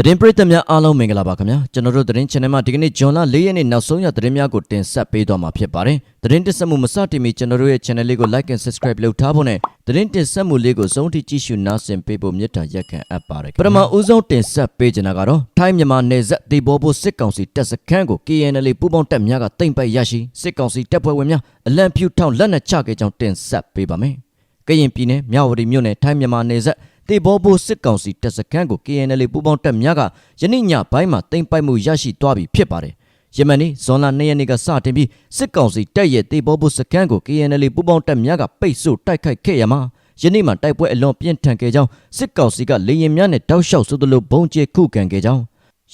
သတင်းပရိသတ်များအားလုံးမင်္ဂလာပါခင်ဗျာကျွန်တော်တို့သတင်း channel မှာဒီကနေ့ဂျွန်လ၄ရက်နေ့နောက်ဆုံးရသတင်းများကိုတင်ဆက်ပေးသွားမှာဖြစ်ပါတယ်သတင်းတင်ဆက်မှုမစတင်မီကျွန်တော်တို့ရဲ့ channel လေးကို like and subscribe လုပ်ထားဖို့နဲ့သတင်းတင်ဆက်မှုလေးကိုစုံထိကြည့်ရှုနားဆင်ပေးဖို့မြတ်တာရက်ခံအပ်ပါတယ်ပထမဦးဆုံးတင်ဆက်ပေးချင်တာကတော့ထိုင်းမြန်မာနယ်စပ်တေဘောဖို့စစ်ကောင်စီတပ်စခန်းကို KNL ပူးပေါင်းတပ်များကတိမ့်ပိုက်ရရှိစစ်ကောင်စီတပ်ဖွဲ့ဝင်များအလံဖြူထောင်လက်နက်ချခဲ့ကြောင်းတင်ဆက်ပေးပါမယ်ကရင်ပြည်နယ်မြဝတီမြို့နယ်ထိုင်းမြန်မာနယ်စပ် တေဘောဘိုစစ်ကောင်စီတပ်စခန်းကို KNL ပူးပေါင်းတပ်များကယနေ့ညပိုင်းမှာတင်ပိုက်မှုရရှိသွားပြီဖြစ်ပါတယ်။ယမန်နေ့ဇွန်လ2ရက်နေ့ကစတင်ပြီးစစ်ကောင်စီတပ်ရဲ့တေဘောဘိုစခန်းကို KNL ပူးပေါင်းတပ်များကပိတ်ဆို့တိုက်ခိုက်ခဲ့ရမှာယနေ့မှတိုက်ပွဲအလွန်ပြင်းထန်ခဲ့ကြောင်းစစ်ကောင်စီကလေရင်များနဲ့တောက်လျှောက်ဆိုသလိုဘုံကျဲခုခံခဲ့ကြောင်း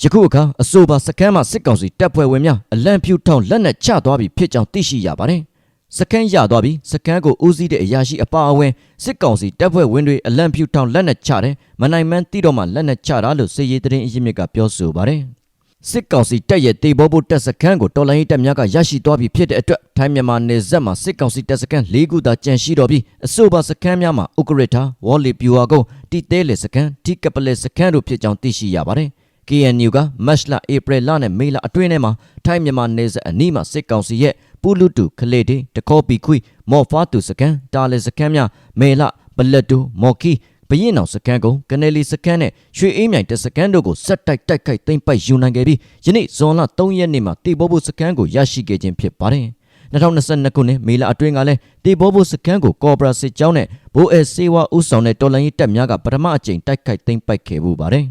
ယခုအခါအဆိုပါစခန်းမှာစစ်ကောင်စီတပ်ဖွဲ့ဝင်များအလံဖြူထောင်လက်နက်ချသွားပြီဖြစ်ကြောင်းသိရှိရပါတယ်။ စခန်းရသွားပြီးစခန်းကိုဦးစီးတဲ့အရာရှိအပါအဝင်စစ်ကောင်စီတပ်ဖွဲ့ဝင်တွေအလံဖြူထောင်လက်နက်ချတယ်မနိုင်မှန်းတိတော့မှလက်နက်ချတာလို့စစ်ရေးသတင်းအရင်းမြစ်ကပြောဆိုပါတယ်စစ်ကောင်စီတပ်ရဲ့တေဘောဘုတပ်စခန်းကိုတော်လိုင်းတပ်များကရရှိသွားပြီဖြစ်တဲ့အတွက်ထိုင်းမြန်မာနယ်စပ်မှာစစ်ကောင်စီတပ်စခန်း၄ခုသာကျန်ရှိတော့ပြီးအဆိုပါစခန်းများမှာဥကရစ်ထာဝေါ်လီပြူဟာကုန်းတီတဲလေစခန်းတီကပလက်စခန်းတို့ဖြစ်ကြောင်းသိရှိရပါတယ်။ KNU ကမတ်လဧပြီလနဲ့မေလအတွင်းထဲမှာထိုင်းမြန်မာနယ်စပ်အနီးမှာစစ်ကောင်စီရဲ့ ပူလူတူခလေတေတခေါပီခွိမော်ဖာတူစကန်တာလေစကန်များမေလဘလက်တူမော်ကီဘရင်အောင်စကန်ကုန်းကနေလီစကန်နဲ့ရွှေအေးမြိုင်တစကန်တို့ကိုဆက်တိုက်တိုက်ခိုက်သိမ်းပိုက်ယူနိုင်ခဲ့ပြီးယနေ့ဇွန်လ3ရက်နေ့မှာတေဘောဘုစကန်ကိုရရှိခဲ့ခြင်းဖြစ်ပါတယ်2022ခုနှစ်မေလအတွင်းကလည်းတေဘောဘုစကန်ကိုကော်ပရာစစ်ကြောင်းနဲ့ဘိုးအဲစေဝါဦးဆောင်တဲ့တော်လိုင်းရေးတပ်များကပထမအကြိမ်တိုက်ခိုက်သိမ်းပိုက်ခဲ့မှုပါတယ်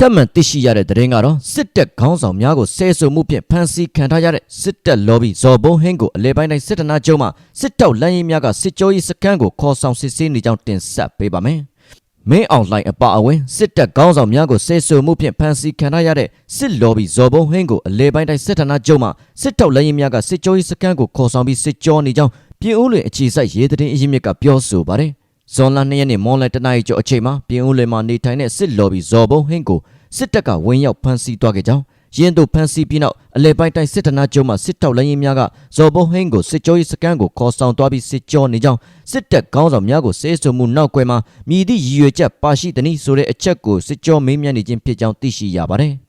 ထပ်မံသိရှိရတဲ့သတင်းကတော့စစ်တပ်ခေါင်းဆောင်များကိုဆဲဆိုမှုဖြင့်ဖမ်းဆီးခံထားရတဲ့စစ်တပ်လော်ဘီဇော်ဘုံဟင်းကိုအလဲပိုင်းတိုင်းစစ်တနာကျုံမှစစ်တောက်လမ်းရင်များကစစ်ကြောရေးစခန်းကိုခေါ်ဆောင်စစ်ဆေးနေကြောင်းတင်ဆက်ပေးပါမယ်။မင်းအောင်လှိုင်အပအဝင်စစ်တပ်ခေါင်းဆောင်များကိုဆဲဆိုမှုဖြင့်ဖမ်းဆီးခံထားရတဲ့စစ်လော်ဘီဇော်ဘုံဟင်းကိုအလဲပိုင်းတိုင်းစစ်တနာကျုံမှစစ်တောက်လမ်းရင်များကစစ်ကြောရေးစခန်းကိုခေါ်ဆောင်ပြီးစစ်ကြောနေကြောင်းပြည်ဦးလွင်အခြေစိုက်ရေးသတင်းအရင်းမြစ်ကပြောဆိုပါတယ်။ ဇွန်လ2ရက်နေ့မွန်လတနအီကျော်အချိန်မှာပြည်ဦးလွင်မှာနေထိုင်တဲ့စစ်လော်ဘီဇော်ဘုံဟင်းကိုစစ်တပ်ကဝင်ရောက်ဖမ်းဆီးသွားခဲ့ကြောင်းရင်းတို့ဖမ်းဆီးပြီးနောက်အလဲပိုင်းတိုင်းစစ်တနာကျုံမှစစ်တောက်လိုင်းရင်များကဇော်ဘုံဟင်းကိုစစ်ကြောရေးစကန်ကိုခေါ်ဆောင်သွားပြီးစစ်ကြောနေကြောင်းစစ်တပ်ခေါင်းဆောင်များကိုစေဆုံမှုနောက်ကွယ်မှာမြည်သည့်ရည်ရွယ်ချက်ပါရှိသည်နည်းဆိုတဲ့အချက်ကိုစစ်ကြောမေးမြန်းနေခြင်းဖြစ်ကြောင်းသိရှိရပါတယ်။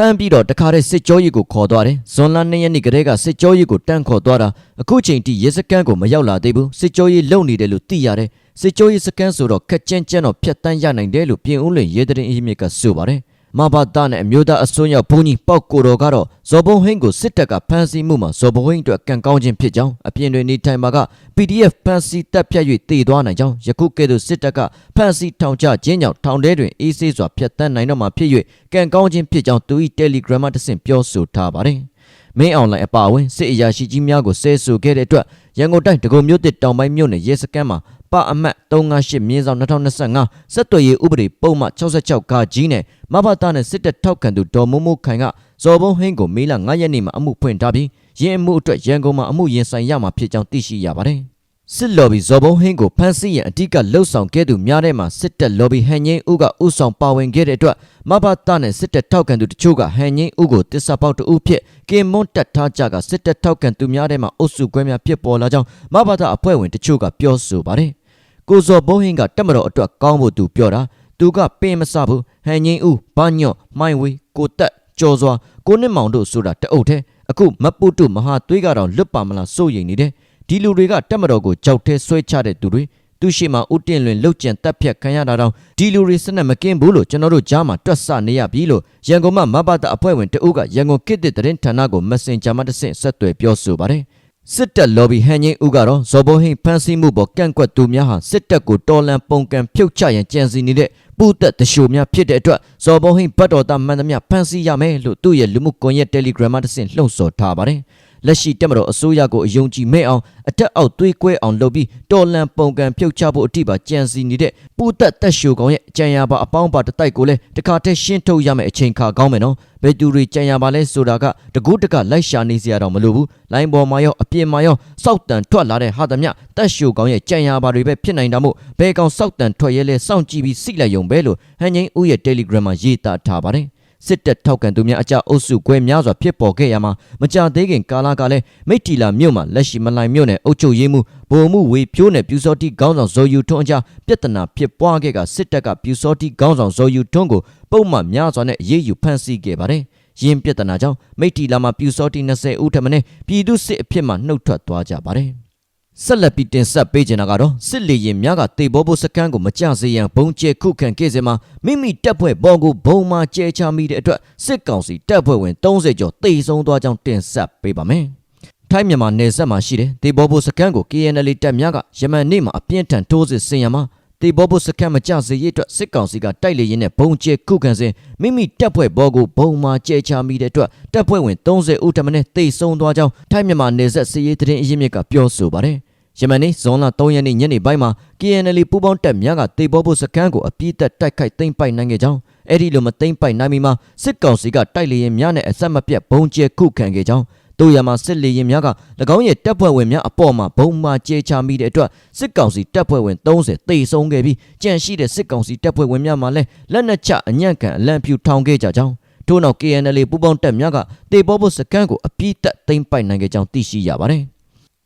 ဖမ်းပြီးတော့တခါတည်းစစ်ကြောရေးကိုခေါ်သွားတယ်။ဇွန်လ2ရက်နေ့ကတည်းကစစ်ကြောရေးကိုတန်းခေါ်သွားတာအခုချိန်ထိရဲစခန်းကိုမရောက်လာသေးဘူး။စစ်ကြောရေးလုံနေတယ်လို့သိရတယ်။စစ်ကြောရေးစခန်းဆိုတော့ခက်ကြမ်းကြမ်းတော့ဖြတ်တန်းရနိုင်တယ်လို့ပြင်ဦးလွင်ရဲတဲ့အေးမြစ်ကဆိုပါတယ်။ မဘာတာနဲ့အမျိုးသားအစွန်းရောက်ဘုန်းကြီးပောက်ကိုတော်ကတော့ဇော်ဘုံဟင်းကိုစစ်တပ်ကဖမ်းဆီးမှုမှာဇော်ဘုံဟင်းအတွက်ကံကောင်းခြင်းဖြစ်ကြောင်းအပြင်တွင်နေထိုင်မှာက PDF ဖမ်းဆီးတပ်ဖြတ်၍တည်သွားနိုင်ကြောင်းယခုကဲ့သို့စစ်တပ်ကဖမ်းဆီးထောင်ချခြင်းကြောင့်ထောင်ထဲတွင်အေးဆေးစွာဖျက်ဆီးနိုင်တော့မှာဖြစ်၍ကံကောင်းခြင်းဖြစ်ကြောင်းသူ၏တယ်လီဂရမ်မှာတဆင့်ပြောဆိုထားပါတယ်မင်းအောင်လိုင်အပါအဝင်စစ်အရာရှိကြီးများကိုဆဲဆိုခဲ့တဲ့အတွက် ရန်ကုန်တိုင်းဒဂုံမြို့တစ်တောင်ပိုင်းမြို့နယ်ရဲစခန်းမှာပအမတ်358မြင်းဆောင်2025စက်သွေးရေးဥပဒေပုံမှ66ကကြီးနဲ့မဘာတာနဲ့စစ်တပ်ထောက်ခံသူဒေါ်မိုးမိုးခိုင်ကဇော်ဘုံဟင်းကိုမေလ9ရက်နေ့မှာအမှုဖွင့်ထားပြီးရင်းအမှုအတွက်ရန်ကုန်မှာအမှုရင်ဆိုင်ရမှာဖြစ်ကြောင်းသိရှိရပါတယ် စစ်လော်ဘီဇော်ဘုံဟင်းကိုဖမ်းဆီးရန်အဓိကလှုပ်ဆောင်ခဲ့သူများထဲမှာစစ်တပ်လော်ဘီဟန်ငင်းဦးကဥဆောင်ပါဝင်ခဲ့တဲ့အတွက်မဘာတာနဲ့စစ်တပ်ထောက်ခံသူတချို့ကဟန်ငင်းဦးကိုတစ္ဆာပေါက်တူဖြစ်ကင်မွန်တက်ထားကြကစစ်တပ်ထောက်ခံသူများထဲမှာအုပ်စုကွဲများဖြစ်ပေါ်လာကြောင်းမဘာတာအဖွဲ့ဝင်တချို့ကပြောဆိုပါတယ်ကိုဇော်ဘုံဟင်းကတက်မတော်အတွက်ကောင်းဖို့သူပြောတာသူကပင်မစဘူးဟန်ငင်းဦးဘာညော့မိုင်းဝေးကိုတက်ကျော်စွာကိုနှစ်မောင်တို့ဆိုတာတအုပ်ထဲအခုမပုတုမဟာသွေးကတော့လွတ်ပါမလားစိုးရိမ်နေတယ် ဒီလူတွေကတက်မတော်ကိုကြောက်ထဲဆွဲချတဲ့သူတွေသူရှိမှဥတင်လွင်လှုပ်ကြံတက်ဖြတ်ခံရတာတော့ဒီလူတွေစနက်မကင်းဘူးလို့ကျွန်တော်တို့ကြားမှာတွက်ဆနေရပြီလို့ရန်ကုန်မှာမဘတာအဖွဲ့ဝင်တအုပ်ကရန်ကုန်ခေတ်သစ်သတင်းဌာနကိုမက်ဆင်ဂျာမှာတဆင့်ဆက်သွယ်ပြောဆိုပါတယ်စစ်တပ်လော်ဘီဟန်ငင်းဦးကတော့ဇော်ဘုံဟိဖမ်းဆီးမှုပေါ်ကန့်ကွက်သူများဟာစစ်တပ်ကိုတော်လန်ပုံကံဖြုတ်ချရန်ကြံစီနေတဲ့ပူသက်တရှိုများဖြစ်တဲ့အတွက်ဇော်ဘုံဟိဘတ်တော်သားမှန်သမျှဖမ်းဆီးရမယ်လို့သူ့ရဲ့လူမှုကွန်ရက် Telegram မှာတဆင့်လှုံ့ဆော်ထားပါတယ်။ လက်ရှိတက်မတော်အစိုးရကိုအယုံကြည်မဲ့အောင်အတက်အောက်သွေးကွဲအောင်လုပ်ပြီးတော်လန်ပုံကံဖြုတ်ချဖို့အထိပါကြံစီနေတဲ့ပူသက်တက်ရှိုကောင်ရဲ့ကြံရပါအပေါင်းပါတတိုက်ကိုလည်းတခါတည်းရှင်းထုတ်ရမယ့်အချိန်ခါကောင်းမယ်နော်ဘယ်သူတွေကြံရပါလဲဆိုတာကတကူးတကလိုက်ရှာနေစရာတော့မလိုဘူးလိုင်းပေါ်မှာရောအပြင်မှာရောစောက်တန်ထွက်လာတဲ့ဟာသမျှတက်ရှိုကောင်ရဲ့ကြံရပါတွေပဲဖြစ်နိုင်တာမို့ဘယ်ကောင်စောက်တန်ထွက်ရဲလဲစောင့်ကြည့်ပြီးစိတ်လိုက်ယုံပဲလို့ဟန်ငိမ့်ဦးရဲ့ Telegram မှာရေးသားထားပါတယ် စစ်တပ်ထောက်ခံသူများအကြအုပ်စုခွဲများစွာဖြစ်ပေါ်ခဲ့ရမှာမကြသေးခင်ကာလကလည်းမိတ်တီလာမြို့မှာလက်ရှိမလိုင်မြို့နယ်အုပ်ချုပ်ရေးမှူးဗိုလ်မှူးဝေဖြိုးနယ်ပြူစောတိခေါင်းဆောင်ဇော်ယူထွန်းအကြားပြဿနာဖြစ်ပွားခဲ့ကစစ်တပ်ကပြူစောတိခေါင်းဆောင်ဇော်ယူထွန်းကိုပုံမှန်များစွာနဲ့အရေးယူဖမ်းဆီးခဲ့ပါတယ်။ရင်းပြဿနာကြောင့်မိတ်တီလာမှာပြူစောတီ20ဦးထပ်မံပြည်သူစစ်အဖြစ်မှနှုတ်ထွက်သွားကြပါတယ်။ ဆက်လက်ပြီးတင်ဆက်ပေးချင်တာကတော့စစ်လီရင်များကတေဘောဘုစကန်းကိုမကြစေရန်ဘုံကျဲခုခံခဲ့စေမှာမိမိတပ်ဖွဲ့ပေါ်ကိုဘုံမှာကျဲချမိတဲ့အတွက်စစ်ကောင်စီတပ်ဖွဲ့ဝင်30ကျော်တေဆုံးသွားကြောင်းတင်ဆက်ပေးပါမယ်။ထိုင်းမြန်မာနယ်စပ်မှာရှိတဲ့တေဘောဘုစကန်းကို KNL တပ်များကယမန်နေ့မှာအပြင်းထန်ထိုးစစ်ဆင်ရမှာတေဘောဘုစကန်းမကြစေရအတွက်စစ်ကောင်စီကတိုက်လေရင်နဲ့ဘုံကျဲခုခံစဉ်မိမိတပ်ဖွဲ့ဘောကိုဘုံမှာကျဲချမိတဲ့အတွက်တပ်ဖွဲ့ဝင်30ဦးထပ်မံတေဆုံးသွားကြောင်းထိုင်းမြန်မာနယ်စပ်စစ်ရေးသတင်းအရင်းမြစ်ကပြောဆိုပါတယ်။ ယမန်နေ့ဇွန်လ3ရက်နေ့ညနေပိုင်းမှာ KNL ပူးပေါင်းတပ်များကတေဘောဘုစကန်းကိုအပြည့်တက်တိုက်ခိုက်သိမ်းပိုက်နိုင်ခဲ့ကြောင်းအဲ့ဒီလိုမသိမ်းပိုက်နိုင်မီမှာစစ်ကောင်စီကတိုက်လေရင်များနဲ့အဆက်မပြတ်ဘုံကျဲခုခံခဲ့ကြောင်းတို့ရမှာစစ်လေရင်များက၎င်းရဲ့တပ်ဖွဲ့ဝင်များအပေါ်မှာဘုံမှာကျဲချမိတဲ့အတွက်စစ်ကောင်စီတပ်ဖွဲ့ဝင်30တေဆုံးခဲ့ပြီးကြန့်ရှိတဲ့စစ်ကောင်စီတပ်ဖွဲ့ဝင်များမှလည်းလက်နက်ချအညံ့ခံအလံပြူထောင်ခဲ့ကြကြောင်းထို့နောက် KNL ပူးပေါင်းတပ်များကတေဘောဘုစကန်းကိုအပြည့်တက်သိမ်းပိုက်နိုင်ခဲ့ကြောင်းသိရှိရပါတယ်။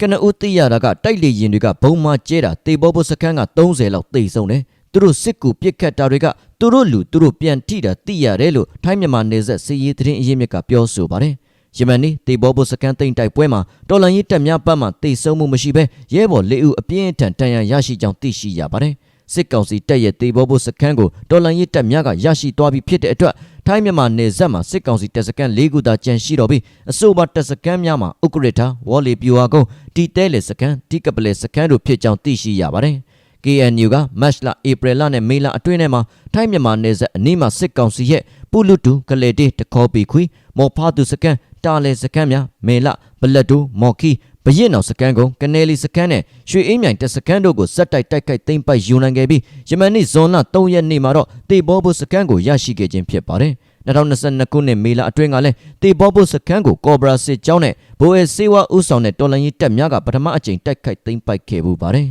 ကနဦးသိရတာကတိုက်လေရင်တွေကဘုံမကျဲတာတေဘောဘစခန်းက30လောက်တိတ်ဆုံးတယ်သူတို့စစ်ကူပစ်ခတ်တာတွေကသူတို့လူသူတို့ပြန်ထိတာသိရတယ်လို့ထိုင်းမြန်မာနေဆက်စီရေးသတင်းအရင်းမြစ်ကပြောဆိုပါတယ်ယမန်နေ့တေဘောဘစကန်တိန်တိုက်ပွဲမှာတော်လန်ရေးတပ်များပတ်မှတိတ်ဆုံးမှုမရှိဘဲရဲဘော်၄ဦးအပြင်းအထန်တန်ရန်ရရှိကြောင်းသိရှိရပါတယ် စစ်ကောင်စီတပ်ရဲ့တေဘောဘစကန်ကိုတော်လန်ရေးတပ်များကရရှိသွားပြီးဖြစ်တဲ့အတွက်ထိုင်းမြန်မာနယ်စပ်မှာစစ်ကောင်စီတပ်စခန်း၄ခုသာကျန်ရှိတော့ပြီးအဆိုပါတပ်စခန်းများမှာဥက္ကရထာဝေါ်လီပြူဟာကုန်းတီတဲလေစခန်းတီကပလေစခန်းတို့ဖြစ်ကြောင်းသိရှိရပါတယ် KNU ကမတ်လဧပြီလနဲ့မေလအတွင်းထဲမှာထိုင်းမြန်မာနယ်စပ်အနီးမှာစစ်ကောင်စီရဲ့ပူလူတူကလေတေတခေါ်ပီခွီမော်ဖာတူစကန်တာလေစကန်များမေလဘလက်တူမော်ခီ ဘရင်အောင်စကန်ကုန်းကနေလီစကန်နဲ့ရွှေအင်းမြိုင်တက်စကန်တို့ကိုစက်တိုက်တိုက်ခိုက်သိမ်းပိုက်ယူနိုင်ခဲ့ပြီးယမန်နေ့ဇွန်လ3ရက်နေ့မှာတော့တေဘောဘုစကန်ကိုရရှိခဲ့ခြင်းဖြစ်ပါတယ်2022ခုနှစ်မေလအတွင်းကလည်းတေဘောဘုစကန်ကိုကော်ဘရာစစ်ကြောင်းနဲ့ဘိုးအဲစေဝါဥဆောင်တဲ့တော်လန်ရေးတပ်များကပထမအကြိမ်တိုက်ခိုက်သိမ်းပိုက်ခဲ့မှုပါတယ်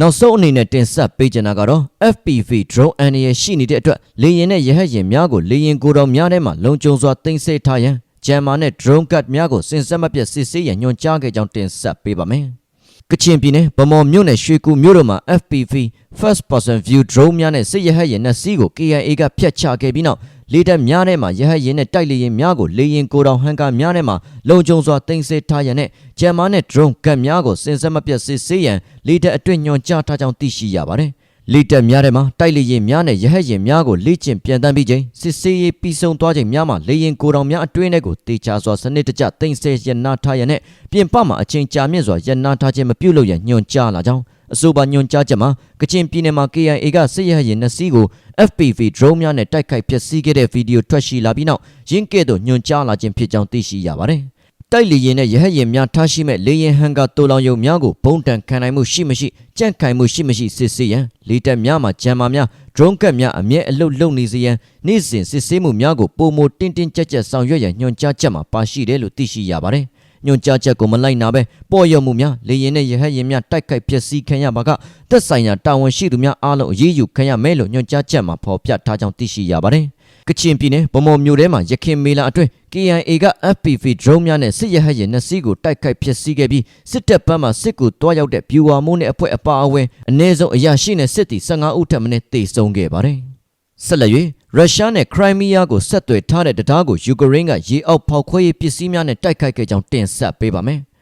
နောက်ဆုံးအနေနဲ့တင်ဆက်ပေးချင်တာကတော့ FPV drone အန်ရရှိနေတဲ့အတွက်လေရင်နဲ့ရဟတ်ယာဉ်များကိုလေရင်ကိုယ်တော်များထဲမှာလုံခြုံစွာတင်ဆက်ထားရန် ဂျမ်မာနဲ့ drone cut များကိုစင်ဆက်မပြတ်စစ်ဆေးရန်ညွှန်ကြားခဲ့ကြောင်းတင်ဆက်ပေးပါမယ်။ကချင်ပြည်နယ်ဗမော်မြို့နယ်ရွှေကူမြို့တို့မှာ FPV first person view drone များနဲ့စစ်ရဟတ်ယာဉ်နဲ့စီးကို KIA ကဖျက်ချခဲ့ပြီးနောက်လေတပ်များထဲမှာရဟတ်ယာဉ်နဲ့တိုက်လေယာဉ်များကိုလေယာဉ်ကိုယ်တော်ဟန်ကာများထဲမှာလုံခြုံစွာတင်ဆက်ထားရန်နဲ့ဂျမ်မာနဲ့ drone cut များကိုစင်ဆက်မပြတ်စစ်ဆေးရန်လေတပ်အတွင်းညွှန်ကြားထားကြောင်းသိရှိရပါတယ်။ လေတက်များထဲမှာတိုက်လေရင်များနဲ့ရဟတ်ရင်များကိုလေ့ကျင့်ပြန်တမ်းပြီးချိန်စစ်ဆေးရေးပြီးဆုံးသွားချိန်များမှာလေရင်ကိုတောင်များအတွင်းထဲကိုတေချာစွာစနစ်တကျတင်ဆဲရနာထားရတဲ့ပြင်ပမှာအချိန်ကြာမြင့်စွာရနာထားခြင်းမပြုလုပ်ရန်ညွှန်ကြားလာကြောင်းအဆိုပါညွှန်ကြားချက်မှာကချင်ပြည်နယ်မှာ KIA ကစစ်ရဟတ်ရင်နှစ်စီးကို FPV drone များနဲ့တိုက်ခိုက်ဖျက်ဆီးခဲ့တဲ့ဗီဒီယိုထွက်ရှိလာပြီးနောက်ရင်းကဲ့သို့ညွှန်ကြားလာခြင်းဖြစ်ကြောင်းသိရှိရပါတယ်။ တိုက်လေရင်နဲ့ရဟတ်ရင်များထားရှိမဲ့လေရင်ဟန်ကတိုလောင်ယုံများကိုဘုံတန်ခံနိုင်မှုရှိမရှိကြန့်ခိုင်မှုရှိမရှိစစ်ဆေးရန်လေတက်များမှာဂျမ်မာများ drone ကတ်များအမြဲအလုတ်လုံနေစေရန်နေ့စဉ်စစ်ဆေးမှုများကိုပုံမတင်းတင်းကြပ်ကြပ်ဆောင်ရွက်ရန်ညွှန်ကြားချက်မှာပါရှိတယ်လို့သိရှိရပါတယ်။ညွှန်ကြားချက်ကိုမလိုက်နာပဲပေါ်ရမှုများလေရင်နဲ့ရဟတ်ရင်များတိုက်ခိုက်ပျက်စီးခံရပါကသက်ဆိုင်ရာတာဝန်ရှိသူများအားလုံးအရေးယူခံရမယ်လို့ညွှန်ကြားချက်မှာဖော်ပြထားကြောင်းသိရှိရပါတယ်။ ကချင်ပြည်နယ်ဗမော်မြို့ထဲမှာရခင်မေလာအတွင်း KIA က FPV drone များနဲ့စစ်ရဟတ်ယာဉ်နှစ်စီးကိုတိုက်ခိုက်ဖျက်ဆီးခဲ့ပြီးစစ်တပ်ဘက်မှစစ်ကူတွားရောက်တဲ့ဗျူဟာမိုးနဲ့အဖွဲ့အပါအဝင်အ ਨੇ ဆုံးအရာရှိနဲ့စစ်တီ15ဦးထပ်မံတေဆုံးခဲ့ပါတယ်။ဆက်လက်၍ရုရှားနဲ့ခရိုင်းမီးယားကိုဆက်သွယ်ထားတဲ့တရားကိုယူကရိန်းကရေအောက်ဖောက်ခွဲရေးပစ္စည်းများနဲ့တိုက်ခိုက်ခဲ့ကြောင်းတင်ဆက်ပေးပါမယ်။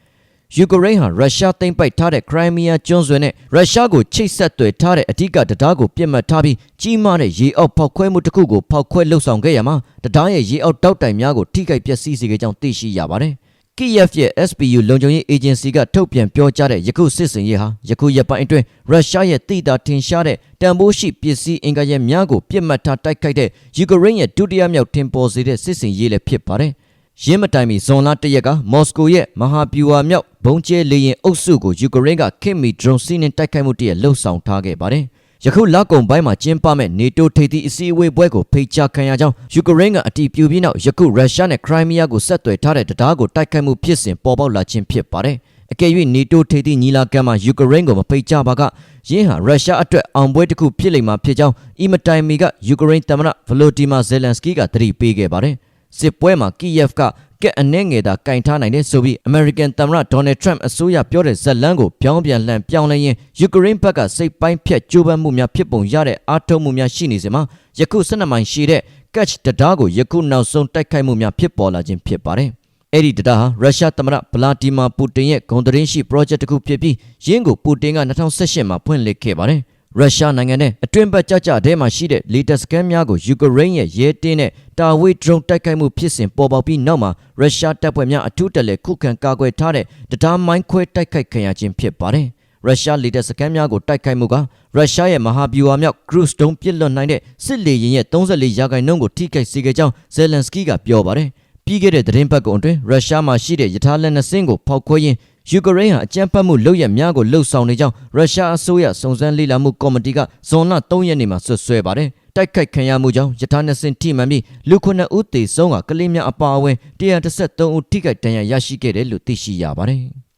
ယူကရိန်းဟာရုရှားသိမ်းပိုက်ထားတဲ့ခရိုင်းမီးယားကျွန်းဆွယ်နဲ့ရုရှားကိုချိတ်ဆက်သွယ်ထားတဲ့အဓိကတရားကိုပြစ်မှတ်ထားပြီးကြီးမားတဲ့ရေအောက်ဖောက်ခွဲမှုတစ်ခုကိုဖောက်ခွဲလှုပ်ဆောင်ခဲ့ရမှာတရားရဲ့ရေအောက်တောက်တိုင်များကိုထိခိုက်ပျက်စီးစေခဲ့ကြောင်းသိရှိရပါတယ်။ Kiev ရဲ့ SPU လုံခြုံရေး agency ကထုတ်ပြန်ပြောကြားတဲ့ယခုစစ်စင်ရေးဟာယခုရက်ပိုင်းအတွင်းရုရှားရဲ့တိတာထင်ရှားတဲ့တန်ဖိုးရှိပစ္စည်းအင်္ဂါရပ်များကိုပြစ်မှတ်ထားတိုက်ခိုက်တဲ့ယူကရိန်းရဲ့ဒုတိယမြောက်ထင်ပေါ်စေတဲ့စစ်စင်ရေးလည်းဖြစ်ပါတယ်။ ရင်းမတိုင်မီဇွန်လတရက်ကမော်စကိုရဲ့မဟာဗျူဟာမြောက်ဘုံကျဲလေရင်အုပ်စုကိုယူကရိန်းကခင်မီဒရုန်းစီးနှင်တိုက်ခိုက်မှုတရလှုပ်ဆောင်ထားခဲ့ပါတယ်။ယခုလကုံပိုင်းမှာကျင်းပမဲ့နေတိုထိပ်သီးအစည်းအဝေးပွဲကိုဖိတ်ကြားခံရကြောင်းယူကရိန်းကအတည်ပြုပြီးနောက်ယခုရုရှားနဲ့ခရိုင်းမီးယားကိုဆက်သွယ်ထားတဲ့တရားကိုတိုက်ခိုက်မှုဖြစ်စဉ်ပေါ်ပေါက်လာခြင်းဖြစ်ပါတယ်။အကယ်၍နေတိုထိပ်သီးညီလာခံမှာယူကရိန်းကိုမဖိတ်ကြားပါကယင်းဟာရုရှားအတွက်အောင်ပွဲတစ်ခုဖြစ်လိမ့်မှာဖြစ်ကြောင်းအီမတိုင်မီကယူကရိန်းသမ္မတဗလိုဒီမာဇယ်လန်စကီကသတိပေးခဲ့ပါတယ်။ စစ်ပွဲမှာကီယက်ကကက်အနှဲငယ်သာကင်ထားနိုင်တဲ့ဆိုပြီး American သမ္မတ Donald Trump အစိုးရပြောတဲ့ဇက်လန်းကိုပြောင်းပြန်လှန်ပြောင်းလဲရင်းယူကရိန်းဘက်ကစိတ်ပိုင်းဖြတ်ကြိုးပမ်းမှုများဖြစ်ပုံရတဲ့အားထုတ်မှုများရှိနေစဉ်မှာယခု12မိုင်ရှိတဲ့ Catch တံတားကိုယခုနောက်ဆုံးတိုက်ခိုက်မှုများဖြစ်ပေါ်လာခြင်းဖြစ်ပါတယ်။အဲ့ဒီတံတားဟာရုရှားသမ္မတဗလာဒီမာပူတင်ရဲ့ဂုဏ်သတင်းရှိ project တစ်ခုဖြစ်ပြီးရင်းကိုပူတင်က2018မှာဖွင့်လှစ်ခဲ့ပါတယ်။ ရုရှားနိုင်ငံနဲ့အတွင်းဘက်ကြကြထဲမှာရှိတဲ့ latest scam များကိုယူကရိန်းရဲ့ရဲတင်းနဲ့တာဝေး drone တိုက်ခိုက်မှုဖြစ်စဉ်ပေါ်ပေါက်ပြီးနောက်မှာရုရှားတပ်ဖွဲ့များအထူးတက်လက်ခုခံကာကွယ်ထားတဲ့တံတားမိုင်းခွဲတိုက်ခိုက်ခံရခြင်းဖြစ်ပါတယ်။ရုရှား latest scam များကိုတိုက်ခိုက်မှုကရုရှားရဲ့မဟာဗျူဟာမြောက် cruise တုံးပစ်လွတ်နိုင်တဲ့စစ်လေယာဉ်ရဲ့34ရာခိုင်နှုန်းကိုထိခိုက်စေခဲ့ကြောင်းဇယ်လန်စကီကပြောပါတယ်။ပြီးခဲ့တဲ့သတင်းပတ်ကုန်အတွင်းရုရှားမှာရှိတဲ့ယထာလက်နှစ်စင်းကိုဖောက်ခွဲရင်း ယူကရိန်းဟာအကြမ်းဖက်မှုလုပ်ရများကိုလှုပ်ဆောင်နေကြောင်းရုရှားအစိုးရစုံစမ်းလေ့လာမှုကော်မတီကဇွန်လ3ရက်နေ့မှာဆွဆွဲပါတယ်။တိုက်ခိုက်ခံရမှုကြောင့်ယထာနှစ်စင်းထိမှန်ပြီးလူခုနှစ်ဦးသေဆုံးကကလေးများအပါအဝင်133ဦးထိခိုက်ဒဏ်ရာရရှိခဲ့တယ်လို့သိရှိရပါတယ်။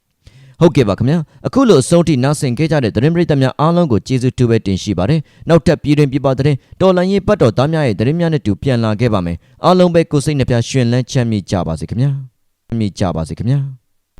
ဟုတ်ကဲ့ပါခင်ဗျာအခုလိုအဆုံးထိနားဆင်ခဲ့ကြတဲ့သတင်းပရိသတ်များအားလုံးကိုကျေးဇူးတူပဲတင်ရှိပါတယ်နောက်ထပ်ပြည်တွင်ပြပတဲ့တော်လန်ရေးပတ်တော်သားများရဲ့သတင်းများနဲ့တူပြန်လာခဲ့ပါမယ်အားလုံးပဲကိုယ်စိတ်နှပြရှင်လန်းချမ်းမြေ့ကြပါစေခင်ဗျာချမ်းမြေ့ကြပါစေခင်ဗျာ